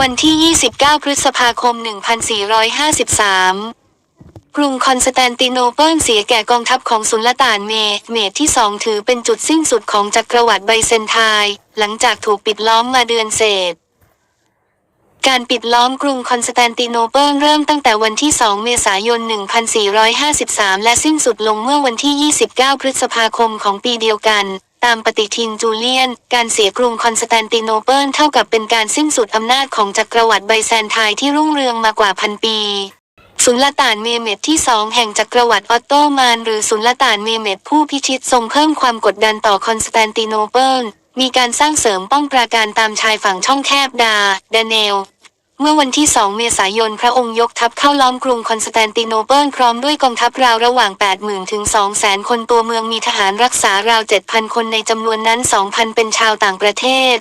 วันที่ 29 พฤษภาคม 1453 กรุงคอนสแตนติโนเปิลเสียแก่กองทัพของสุลต่านเมเมดที่สองถือเป็นจุดสิ้นสุดของจักรวรรดิไบเซนไทน์หลังจากถูกปิดล้อมมาเดือนเศษการปิดล้อมกรุงคอนสแตนติโนเปิลเริ่มตั้งแต่วันที่ 2 เมษายน 1453 และสิ้นสุดลงเมื่อวันที่ 29 พฤษภาคมของปีเดียวกัน ตามปฏิทินจูเลียน การเสียกรุงคอนสแตนติโนเปิลเท่ากับเป็นการสิ้นสุดอำนาจของจักรวรรดิไบแซนไทน์ที่รุ่งเรืองมากว่าพันปีสุลต่านเมเมดที่สองแห่งจักรวรรดิออตโตมันหรือสุลต่านเมเมดผู้พิชิตทรงเพิ่มความกดดันต่อคอนสแตนติโนเปิลมีการสร้างเสริมป้องปราการตามชายฝั่งช่องแคบดา ดาเนล เมื่อวันที่ 2 เมษายน พระองค์ยกทัพเข้าล้อมกรุงคอนสแตนติโนเปิลพร้อมด้วยกองทัพราวระหว่าง 80,000 ถึง 200,000 คนตัวเมืองมีทหารรักษาราว 7,000 คนในจำนวนนั้น 2,000 เป็นชาวต่างประเทศ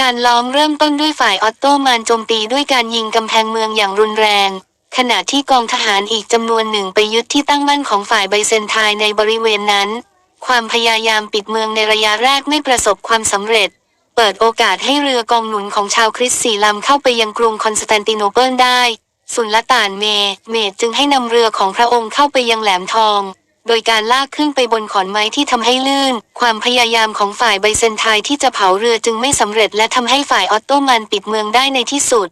การล้อมเริ่มต้นด้วยฝ่ายออตโตมันโจมตีด้วยการยิงกำแพงเมืองอย่างรุนแรง ขณะที่กองทหารอีกจำนวนหนึ่งไปยึดที่ตั้งมั่นของฝ่ายไบเซนไทน์ในบริเวณนั้น ความพยายามปิดเมืองในระยะแรกไม่ประสบความสำเร็จ เปิดโอกาสให้เรือกองหนุนของชาวคริสต์สี่ลำเข้าไปยังกรุงคอนสแตนติโนเปิลได้ สุลต่านเม เมดจึงให้นำเรือของพระองค์เข้าไปยังแหลมทอง โดยการลากขึ้นไปบนขอนไม้ที่ทำให้ลื่น ความพยายามของฝ่ายไบเซนไทน์ที่จะเผาเรือจึงไม่สำเร็จและทำให้ฝ่ายออตโตมันปิดเมืองได้ในที่สุด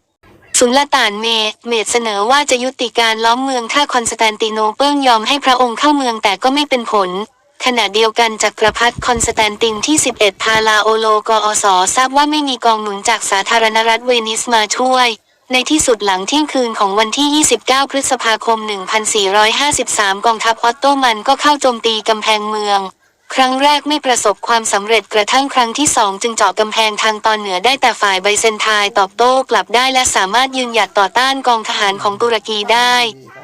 สุลต่านเมเมดเสนอว่าจะยุติการล้อมเมืองถ้าคอนสแตนติโนเปิลยอมให้พระองค์เข้าเมืองแต่ก็ไม่เป็นผล ขณะเดียวกันจักรพรรดิคอนสแตนตินที่ 11 พาลาโอโลกอสทราบว่าไม่มีกองหนุนจากสาธารณรัฐเวนิสมาช่วย ในที่สุดหลังเที่ยงคืนของวันที่ 29 พฤษภาคม 1453 กองทัพออตโตมันก็เข้าโจมตีกำแพงเมือง ครั้งแรกไม่ประสบความสำเร็จกระทั่งครั้งที่สองจึงเจาะกำแพงทางตอนเหนือได้แต่ฝ่ายไบเซนทน์ตอบโต้กลับได้และสามารถยืนหยัดต่อต้านกองทหารของตุรกีได้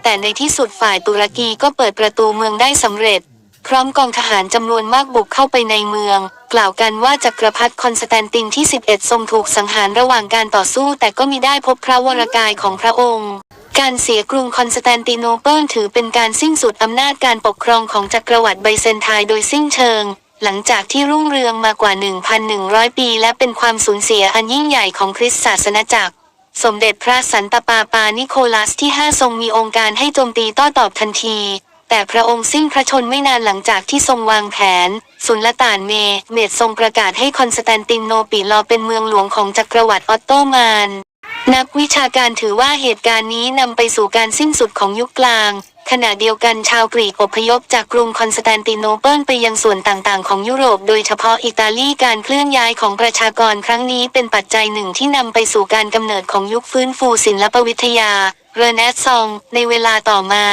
แต่ในที่สุดฝ่ายตุรกีก็เปิดประตูเมืองได้สำเร็จ พร้อมกองทหารจำนวนมากบุกเข้าไปในเมือง กล่าวกันว่าจักรพรรดิคอนสแตนตินที่ 11 ทรงถูกสังหารระหว่างการต่อสู้ แต่ก็มิได้พบพระวรกายของพระองค์ การเสียกรุงคอนสแตนติโนเปิลถือเป็นการสิ้นสุดอำนาจการปกครองของจักรวรรดิไบเซนไทน์โดยสิ้นเชิง หลังจากที่รุ่งเรืองมากว่า 1,100 ปี และเป็นความสูญเสียอันยิ่งใหญ่ของคริสตศาสนาจักรสมเด็จพระสันตะปาปานิโคลัสที่ 5 ทรงมีองค์การให้โจมตีต้อตอบทันที แต่พระองค์สิ้นพระชนไม่นานหลังจากที่ทรงวางแผน สุลต่านเม เมดทรงประกาศให้คอนสแตนตินโนปิลอเป็นเมืองหลวงของจักรวรรดิออตโตมันนักวิชาการถือว่าเหตุการณ์นี้นำไปสู่การสิ้นสุดของยุคกลาง ขณะเดียวกันชาวกรีกอพยพจากกรุงคอนสแตนติโนเปิลไปยังส่วนต่างๆ ของยุโรป โดยเฉพาะอิตาลีการเคลื่อนย้ายของประชากรครั้งนี้เป็นปัจจัยหนึ่งที่นำไปสู่การกำเนิดของยุคฟื้นฟูศิลปวิทยา เรเนซองส์ในเวลาต่อมา